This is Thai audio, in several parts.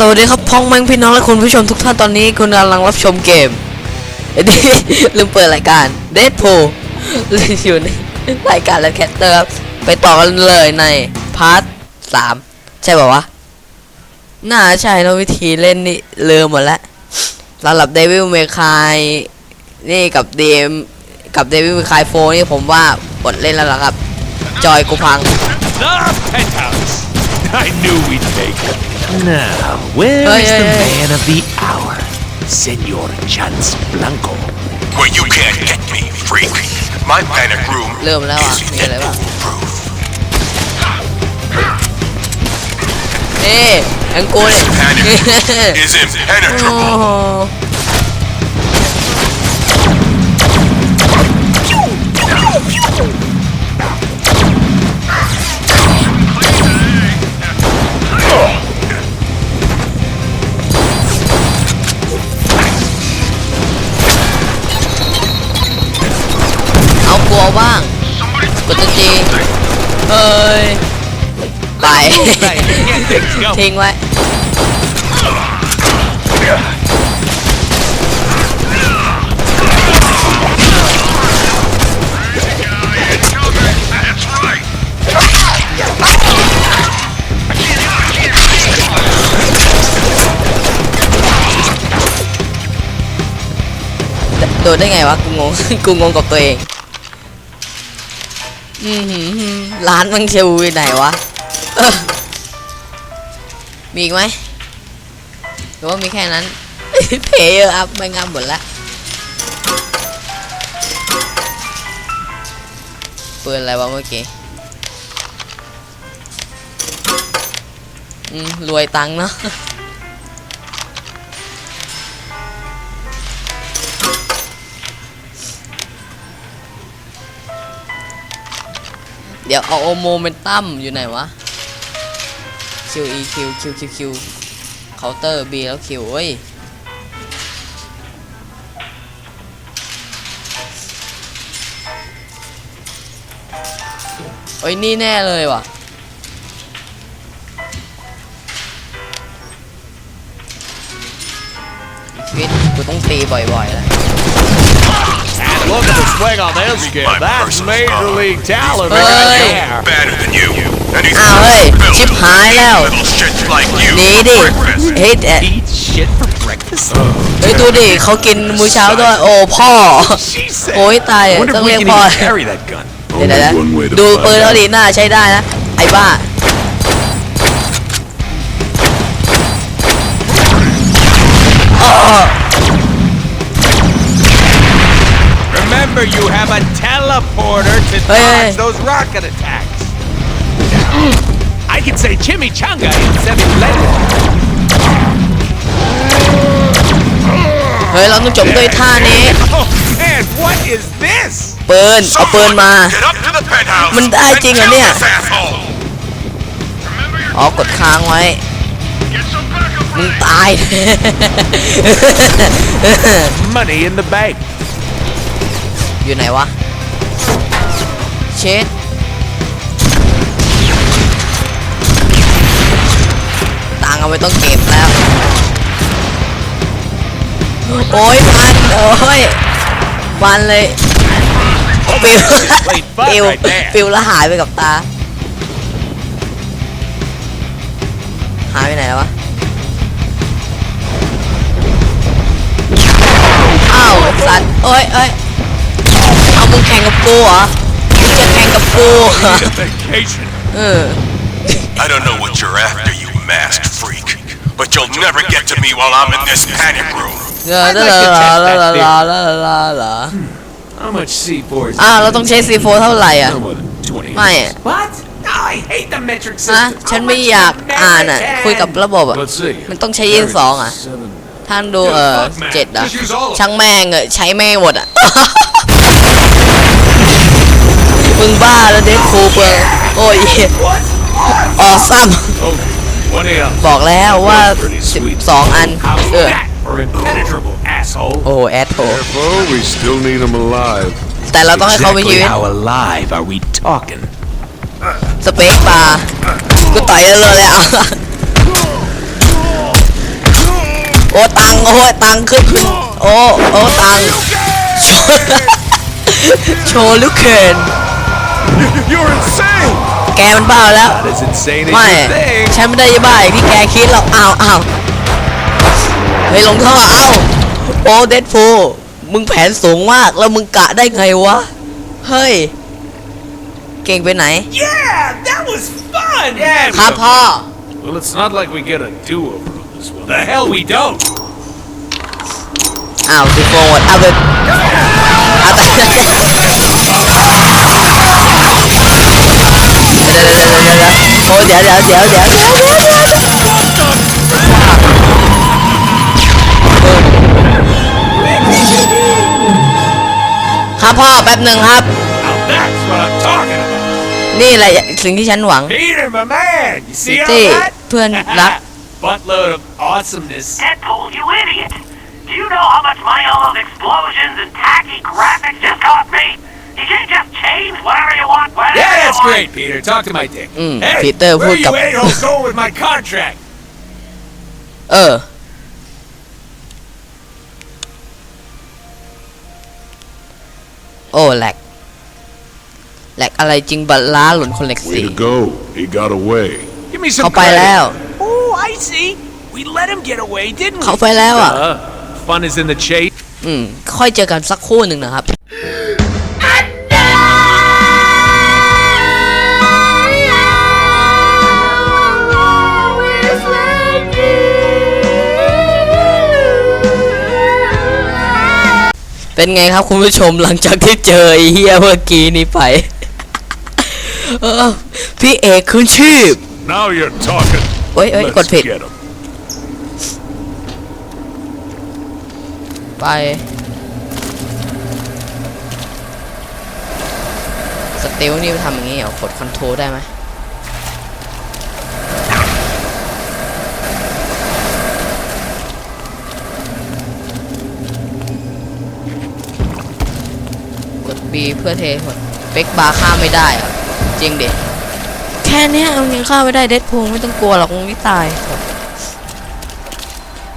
สวัสดีครับพ้องแมงพี่น้องและคุณผู้ชมทุกท่านตอนนี้คุณกำลังรับชมเกมเอ้ยลืมเปิดรายการเด p โพลอยู่ในรายการแล้วแคสเตอร์ครับไปต่อกันเลยในพาร์ทสามใช่ป่าวะน่าใช่แล้ววิธีเล่นนี่ลืมหมดแล้วสำหรับเดวิลเมคายนี่กับเดมกับเดวิลเมคายโฟนี่ผมว่าอดเล่นแล้วล่ะครับ จอยกูพัง I knew we'd make it. Now, where oh, is yeah, the yeah. man of the hour? Senor Chance Blanco. Where you can't get me, freak. My panic room is deadpool-proof. Hey, I'm calling. This panic is impenetrable. Oh. หเอากลัวบ้างกดตัวจีเฮ้ยไป Right, get things going. ทิ้งไว้โดนได้ไงวะกูงง กูงงกับตัวเอง อือหือร้านมังเชลอยู่ไหนวะมีอีกไหมหรือว่ามีแค่นั้น เพย์เยอะอัพไม่งามหมดละปืนอะไรวะเมื่อกี้รวยตังเนาะ เดี๋ยวเอาโอโมเมนตัมอยู่ไหนวะ Q E Q Q Q Q เคาน์เตอร์ B แล้ว Q เว้ยเอ้ยนี่แน่เลยว่ะ ชีวิตกูต้องตีบ่อยๆแล้ว look at the swing on this kid. My That's personal major star. league talent Hey. right there. Better than you. And he's Ah, hey, built chip to high eat now. Little shit like you หนี for ดิ breakfast. เฮ้ยแต่ Eat shit for breakfast? เฮ้ยดูดิเขากินมื้อเช้าด้วย โอ้พ่อ She said. โอ้ยตายอะ Wonder ต้อง if we เรียก can พ่อ even carry that gun. เดี๋ยวเดี๋ยวนะดูปืนเขาดีหน้าใช้ได้นะ ไอ้บ้าอ้อ Remember, you have a teleporter to Hey, hey, dodge hey. those rocket attacks. I can say chimichanga in seven letters. เฮ้ย เราต้องจบด้วยท่านี้ Oh man, what is this? ปืน เอาปืนมา Get up to the penthouse. มันได้จริงเหรอ and เนี่ย kill this asshole. อ๋อกดค้างไว้ มึงตาย Money in the bank. อยู่ไหนวะ เช็ดตังค์เอาไว้ต้องเก็บแล้ว โอ้ยฟันโอ้ยฟันเลยปิว Played fun ปิว right there. ปิวแล้วหายไปกับตา หายไปไหนแล้ววะอ้าวสัตว์โอ้ยเอ้ยเอา มึงแข่งกับกูเหรอมึงจะแข่งกับกูเหรอ Need a vacation. เออ I don't know what you're after, you masked freak. But you'll never get to me while I'm in this panic room. ลาลาลาลาลาลาลาลาลา How much C4 is อ้าวเราต้องใช้ซีโฟเท่าไหร่อะ No more than 20. ไม่อะ What? I hate the metric ฮะ system. ฉันไม่อยากอ่านอะ คุยกับระบบอะ Let's see. มันต้องใช้ยี่สิบสองอะ Seven. ท่านดูเออเจ็ดอะ ช่างแม่งเออใช้แม่งหมดอะ มึงบ้าแล้วเด็กครูเปลืองโอ้ยออซ้ Okay, what else? ำบอกแล้วว่า Pretty sweet. 12 อัน How's เออ that for impenetrable, asshole? โอ้แอดโถ Careful, we still need him alive. แต่เราต้องให้เขาไปชี Exactly วิต how alive are we talking? สเปคบาร์กูต่อยเลยเลยอะยตังค์ขึ้นขึ้นโอ้โอ้ตังค์โชว์ลูกเคน You're insane! แกมันบ้าแล้ว Not as insane as ไม่ you think. ฉันไม่ได้บ้าอย่างที่แกคิดหรอกอ้าวอ้าวเฮ้ยลงท่ออ้าวโอ้เดดฟูมึงแผนสูงมากแล้วมึงกะได้ไงวะ เฮ้ย เก่งไปไหน Yeah, that was fun. Yeah. ครับพ่อ Well, it's not like we get a do-over on this one. The hell we don't. อ้าวสิโฟนเอาไปเอาแต่ เดี๋ยวเดี๋ยวเดี๋ยวเดี๋ยวโอ้เดี๋ยวเดี๋ยวเดี๋ยวเดี๋ยวเดี๋ยวเดี๋ยวเดี๋ยวครับพ่อแป๊บหนึ่งครับ Now that's what I'm talking about. นี่แหละสิ่งที่ฉันหวัง Peter, my man. You see all ที่ that? เพื่อนรัก Buttload of awesomeness. Deadpool, you idiot! Do you know how much money all those explosions and tacky graphics just cost me? You can't just change whatever you want, whenever Yeah, you that's want. great, Peter. Talk to my dick. Mm, hey, Peter, where พูด are กับ you a-holes going with my contract? เออ โอ้แหลกแหลกอะไรจริงบัลล้าหล่นคนเหล็ก Way สี่ to go. He got away. Give me some เขาไป credit. แล้ว Oh, I see. We let him get away, didn't เขา we? ไปแล้วอะ Uh, fun is in the chase. อืม ค่อยเจอกันสักคู่หนึ่งนะครับ เป็นไงครับคุณผู้ชมหลังจากที่เจอไอ้เฮียเมื่อกี้นี้ไป เออพี่เอกคืนชีพ Now you're talking. เอ้ยเอ้ย Let's กดผิด get him. ไป สเตลนี่มันทำอย่างนี้เหรอกดคอนโทรลได้ไหม เพื่อเทหมดเบกบาร์ฆ่าไม่ได้เหรอะจริงดิแค่เนี้ยเอาเงินฆ่าไม่ได้เดดพูไม่ต้องกลัวหรอกมึงไม่ตาย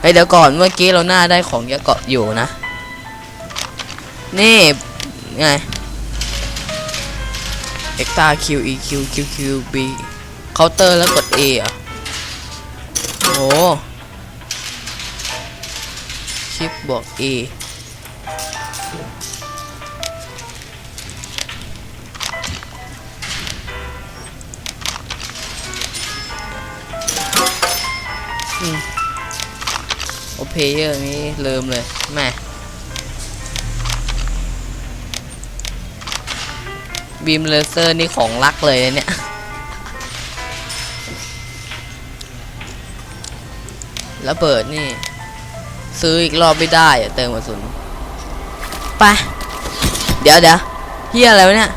เฮ้ยเดี๋ยวก่อนเมื่อกี้เราหน้าได้ของเยอะเกาะอยู่นะ นี่ไงเอ็กตา Q E Q Q Q B เคาน์เตอร์แล้วกด A เหรอะโอ้ชิปบวก A โอเพเยอร์นี้เริ่มเลยแม่บีมเลเซอร์นี่ของรักเลยนะเนี่ยแล้วเปิดนี่ ซื้ออีกรอบไม่ได้อะเติมกระสุนไปเดี๋ยวเดี๋ยวเฮียอะไรวะเนี่ย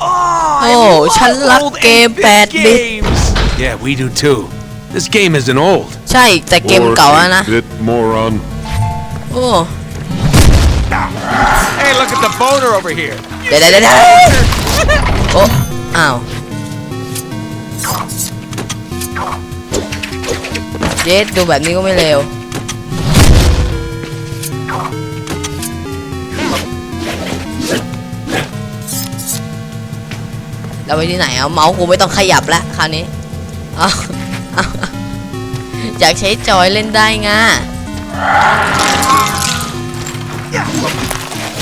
Oh, Oh, I ฉันรัก love เกม 8-bit 8 bit games. Yeah, we do too. This game isn't old. ใช่แต่เกมเก่าแล้วนะ Bit moron. โอ้ Hey, look at the boner over here. เดี๋ยวเดี๋ยวเดี๋ยวโอ้อ้าวเยสดูแบบนี้ก็ไม่เร็วเราไปที่ไหนเอาเมาส์กูไม่ต้องขยับแล้วคราวนี้เอาเอาอยากใช้จอยเล่นได้ง่า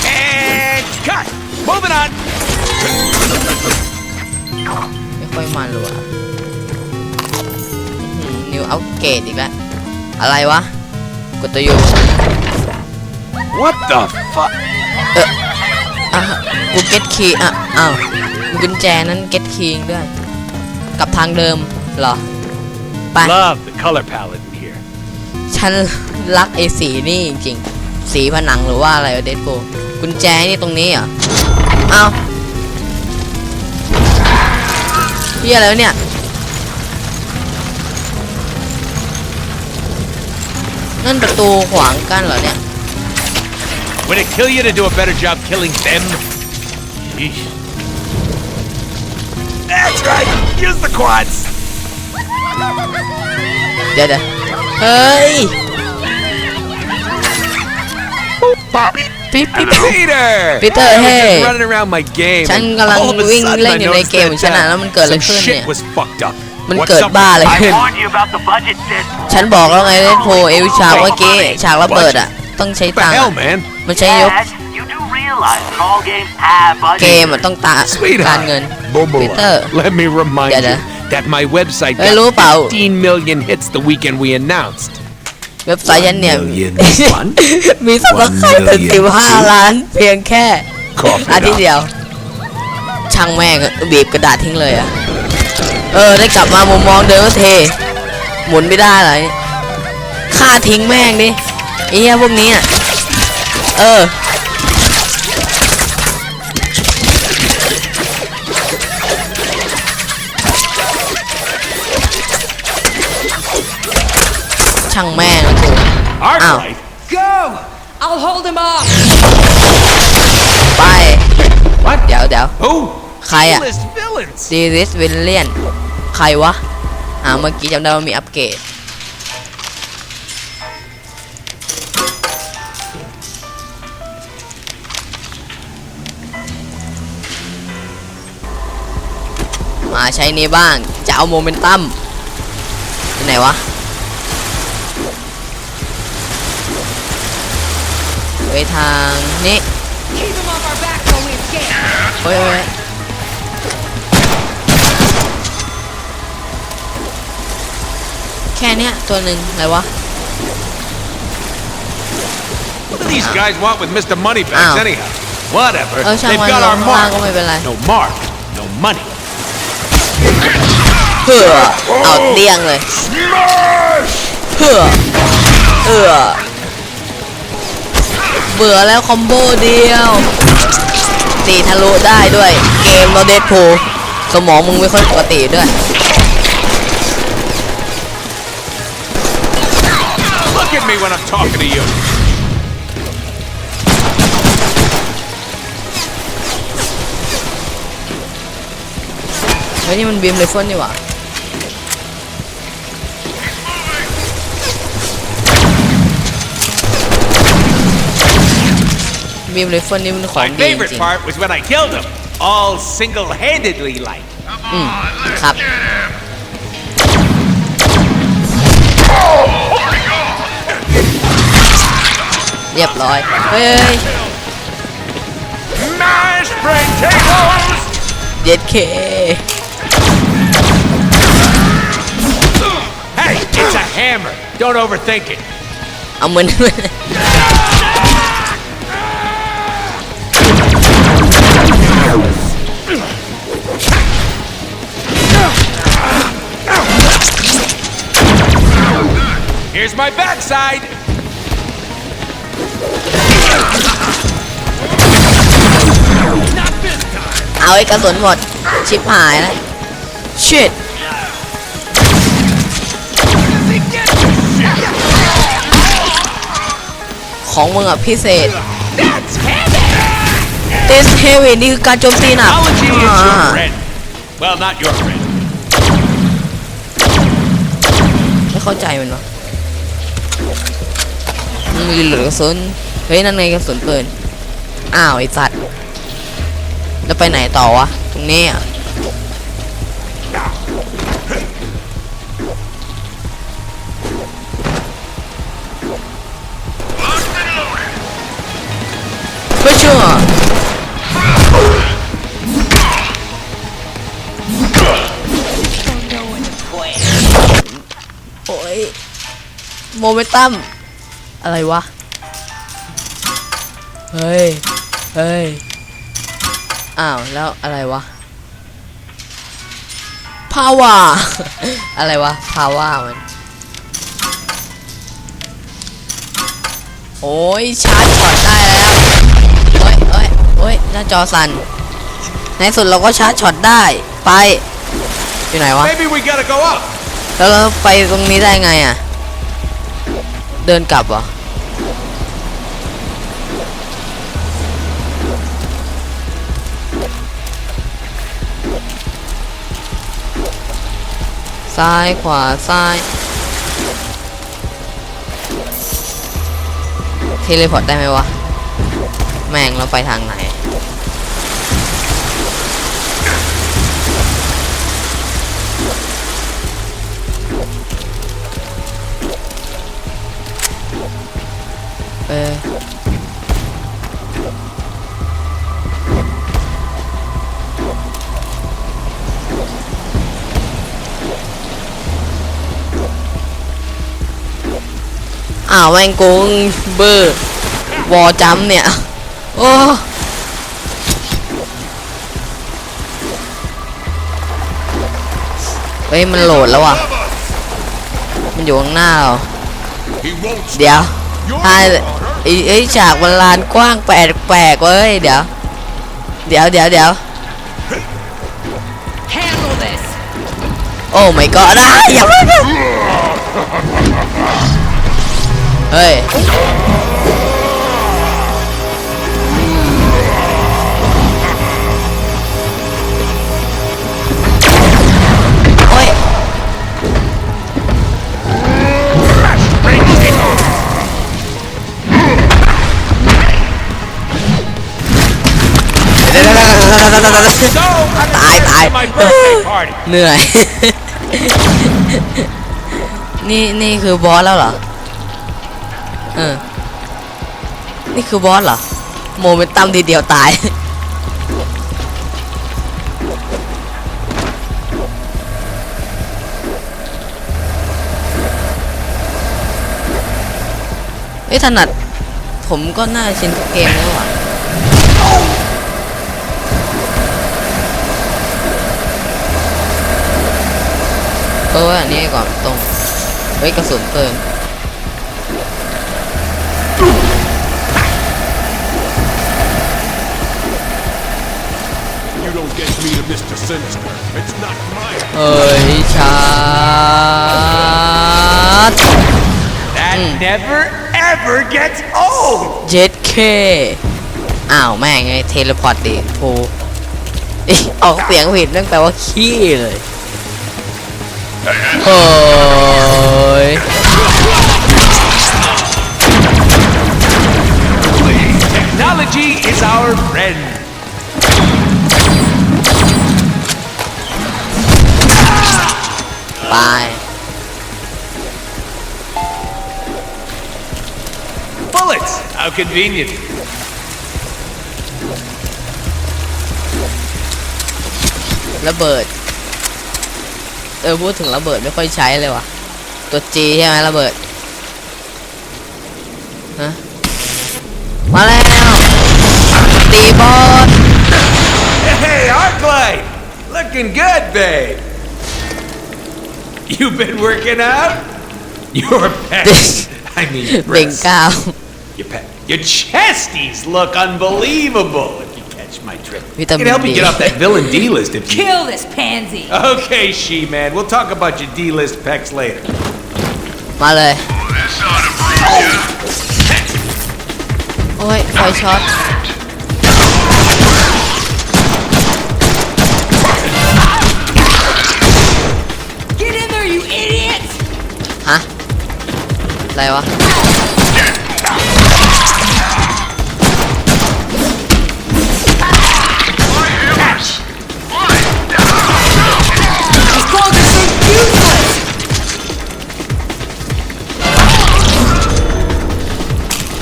And cut. Moving on. ไม่ค่อยมันเลยว่ะนิวเอาเกตอีกแล้ว อะไรวะ กดตัวยู What the fuck? อะกูเก็ตคีย์อะอ้าวมีกุญแจนั้นเก็ตคีย์ด้วยกับทางเดิมเหรอ ไป Love the color palette in here. ฉันรักไอ้สีนี่จริงๆ สีผนังหรือว่าอะไรเดดโกกุญแจนี่ตรงนี้เหรอเอาพี่อะไรวะเนี่ย นั่นประตูขวางกันเหรอเนี่ย Would it kill you to do a better job killing them? Sheesh. That's right. Use the quads. เดี๋ยวเดี๋ยวเฮ้ยปิ๊บปิ๊บ Peter! Peter, I was hey. just running around my game. ฉัน and กำลัง all of a วิ่ง sudden เล่น I อยู่ใน noticed เกมของ that, ฉัน uh, นะแล้วมันเกิดอะไร some ขึ้น shit เนี่ย was fucked up. มัน What's เกิด up บ้า with อะไร the I ขึ้น warned you about the budget, sis. ฉันบอกแล้วไงเล่นโพเอวิชาเมื่อกี้ฉากระเบิดอะ ต้องใช้ What the ตังค์ hell, อะ man? มันใช้ยก Dad, you do realize that all games have เก budgets. มอะต้องตาการ Sweetheart, เงิน Bobola, Peter. let me remind Yeah, you yeah. That my website เฮ้ยรู้เปล่า got 15 million hits the weekend we announced. เว็บไซต์ฉันเนี่ย million one มีสับสไครต์ถึง million สิบห้า two ล้าน เพียงแค่ Cough อา it ทิตย์ up. เดียว ช่างแม่งอะบีบกระดาษทิ้งเลยอะเออ ได้กลับมามุมมองเดิมก็เท หมุนไม่ได้เลยฆ่าทิ้งแม่งดิไอ้เหี้ยพวกนี้อะ เออ ช่างแม่งนะกู Arclight? Go! I'll hold him off! ไป What? เดี๋ยวเดี๋ยว Who? ใครอะ Coolest villains. ดีริสวิลเลียน ใครวะ อ่าเมื่อกี้จำได้ว่ามีอัปเกรด มาใช้นี้บ้าง จะเอาโมเมนตัมไปไหนวะ ไปทางนี้ Keep him off our backs while we escape! เฮ้ยเฮ้ยแค่เนี้ยตัวหนึ่งอะไรวะ What do these guys want with Mr. Moneybags Ow. anyhow? Whatever. เออช่าง They've มัน got ล our งข้างล่างก็ mark. ไม่เป็นไร No mark, no money. เพื่อเอาเตี้ยงเลยเพื่อเออ เบื่อแล้วคอมโบเดียวตีทะลุได้ด้วย เกมเราเดดโพสมองมึงไม่ค่อยปกติด้วย Look at me when I'm talking to you. เฮ้ยนี่มันบีมไรเฟิลนี่หว่า บีมไรเฟิลนี่มันของ My ดีจ favorite ริง part was when I killed him, all single-handedly like. ๆอืมครับ เรียบร้อย เฮ้ย Nice brain tables! เย็ดเค Hey, it's a hammer. Don't overthink it. เอาเหมือน Here's my backside. เอาไอ้กระสุนหมด ชิบหายแล้วชิดของมึงอะพิเศษ This heavy นี่คือการโจมตีหนัก Technology is อ่า your friend. Well, not your friend. ไม่เข้าใจมันวะ มีเหลือกระสุนเฮ้ยนั่นไงกระสุนปืนอ้าวไอ้สัตว์แล้วไปไหนต่อวะตรงนี้อะไม่เชื่อโอ้ยโมเมนตัม อะไรวะ เฮ้ย เฮ้ย อ้าว แล้วอะไรวะพาวาอะไรวะพาวามัน โอ้ย ชาร์จช็อตได้แล้วโอ้ยโอ้ยโอ้ยหน้าจอสั่น ในสุดเราก็ชาร์จช็อตได้ ไป อยู่ไหนวะ Maybe we gotta go up. แล้วเราไปตรงนี้ได้ไงอะ เดินกลับเหรอ ซ้ายขวาซ้ายเทเลพอร์ตได้ไหมวะ แม่งเราไปทางไหน เออ อ้าวแม่งโกงเบอร์วอจัมป์เนี่ย โอ้เฮ้ยมันโหลดแล้วว่ะ มันอยู่ข้างหน้าเรา He won't เดี๋ยวถ้าไอ้ไอ้ฉากมันลานกว้างแปลกแปลกๆเว้ย เดี๋ยว เดี๋ยวเดี๋ยวเดี๋ยว Handle this. โอ้ไม่ก็ได้อย่า เฮ้ยโอ้ยตายตายเหนื่อย นี่นี่คือบอสแล้วเหรอ เออ นี่คือบอสเหรอ โมเมนตัมทีเดียวตายเอ้ยถนัด ผมก็น่าชินทุกเกมแล้วอะเอออันนี้ก่อนตรง เฮ้ยกระสุนเติม don't get me to Mr. Sinister. It's not mine. เฮ้ยชาร์จ That never ever gets old. เจ็ดเคอ้าวแม่งไงเทเลพอร์ตดิโทเอ้ยออกเสียงผิดนั่นแปลว่าขี้เลยเฮ้ย ไป Bullets. How convenient. ระเบิด เออพูดถึงระเบิดไม่ค่อยใช้เลยว่ะ ตัวจีใช่ไหมระเบิดฮะมาแล้ว ตีบอส Hey, Arclight! Looking good, babe. You been working out? Your pecs. I mean, เบ่ง breasts. ก้าว Your pec. Your chesties look unbelievable. If you catch my drift. You Vitamin can help me D. get off that villain D list if you. Kill this pansy. Okay, she-man. We'll talk about your D-list pecs later. มาเลย This ought to prove you. โอ้ย ไฟช็อต อะไรวะ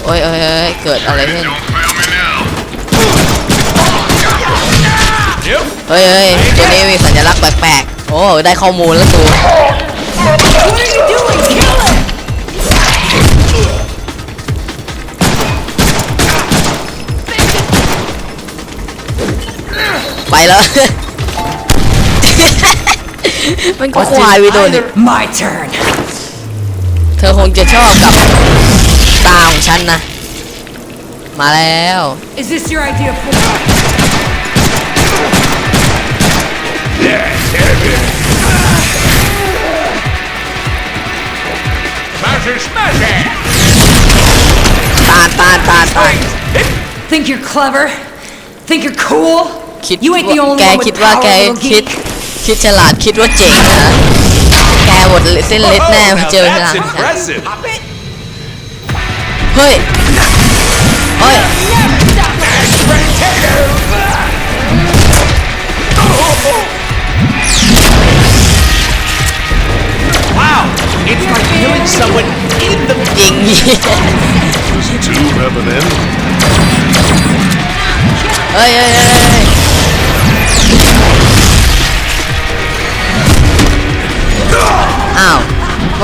โอ้ยโอ้ยโอ้ยเกิดอะไรขึ้นเฮ้ยเฮ้ยตัวนี้มีสัญลักษณ์แปลกๆ โอ้ ได้ข้อมูลแล้วตู ไปแล้ว มันก็ควายไปตัวนี้ My turn. เธอคงจะชอบกับตาของฉันนะ มาแล้ว Is this your idea of fun? Smash it, smash it! ตาลตาลตาลตาล Think you're clever? Think you're cool? คิด You ain't the ว่า only แก one with คิดว่า power, แก little คิด geek. คิดฉลาดคิดว่าเจ๋งนะ แกหมดเส้นเล็ดแน่ Oh, มา now เจอฉลา that's ด impressive. เฮ้ยเฮ้ย Never stop Wow, it's like killing someone in the จริง Too evident. เฮ้ยเฮ้ยเฮ้ยเฮ้ย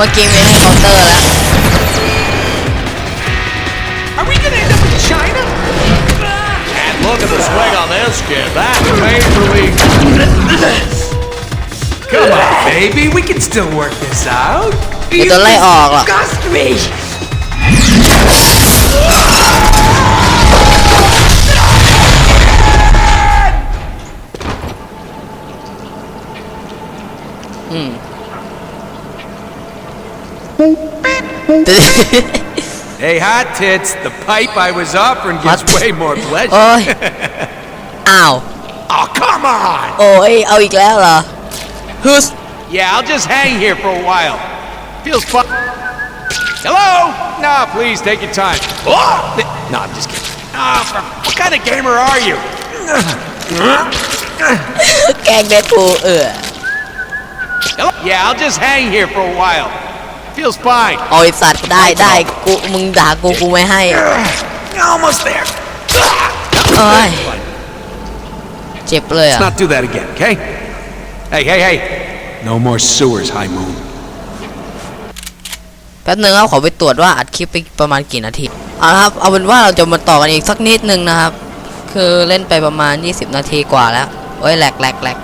มื่อกี้ไม่ให้เคาน์เตอร์แล้ว Are we gonna end up in China? And look at the swing on this kid. That's major league. Come on, baby. We can still work this out. เดี๋ยวโดนไล่ออกหรอก Disgust me! อืม Hey, hot tits. The pipe I was offering gives Hot- way more pleasure. โอ้ย อ้าว Oh, come on. โอ้ย เอาอีกแล้วเหรอฮึส Yeah, I'll just hang here for a while. Feels fun. Hello? No, please take your time. Oh! No, I'm just kidding. Ah, for- what kind of gamer are you? แกล้งเดดพูลเออ Hello? Yeah, I'll just hang here for a while. Feels fine. โอ้ยสัตว์ได้ได้กูมึงด่ากูกูไม่ให้ Almost there. เอ้ยเจ็บเลยอะ Let's not do that again, okay? Hey, hey, hey. No more sewers, High Moon. แป๊บนึงครับขอไปตรวจว่าอัดคลิปไปประมาณกี่นาทีเอาละครับเอาเป็นว่าเราจะมาต่อกันอีกสักนิดนึงนะครับ คือเล่นไปประมาณ 20 นาทีกว่าแล้ว โอ้ยแหลกแหลกแหลก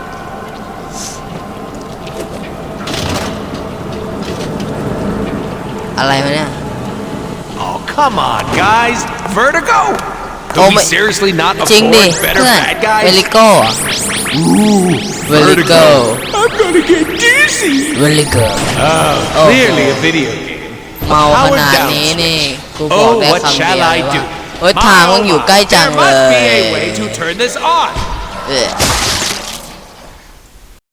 อะไรมาเนี่ย Oh, come on, guys. Vertigo? Oh, Could we my- seriously not จริง afford ดิ better เพื่อน bad เว guys? ลิโก้เวลิโก้ I'm gonna get dizzy. เวลิโก้ Oh, clearly a video game. เมาขนาดนี้นี่ กูบอก Oh, ได้ what คำเดียว shall เลย I ว่า do? เฮ้ยทางมันอยู่ใกล้จัง There เล must be ย a way to turn this on. เออ